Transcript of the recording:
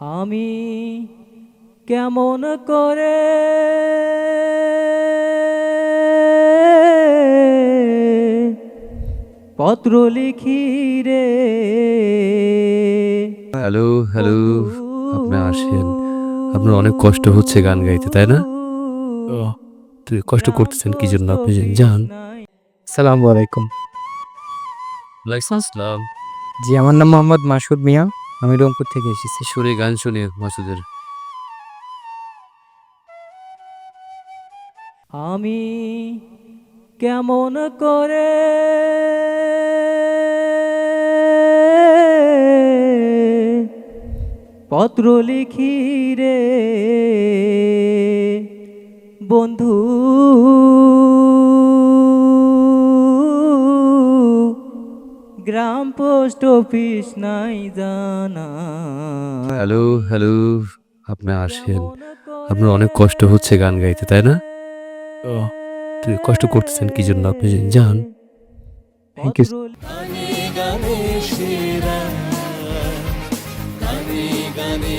আমি কেমন করে পত্র লিখি রে? হ্যালো হ্যালো আপনি আসেন। আপনার অনেক কষ্ট হচ্ছে গান গাইতে তাই না? তুই কষ্ট করতেছেন কি জন্য আপনি যান। সালাম আলাইকুম। আসসালাম। জি আমার নাম মোহাম্মদ মাসুদ মিয়া। আমি রংপুর থেকে এসেছি। শুনে গান শুনে মাসুদের। আমি কেমন করে পত্র লিখি রে? বন্ধু গ্রাম পোস্ট অফিস নাই জানা। হ্যালো হ্যালো আপনি আসেন। আপনার অনেক কষ্ট হচ্ছে গান গাইতে তাই না? ও তুই কষ্ট করতেছেন কি জন্য আপনি যান। থ্যাংক ইউ গানে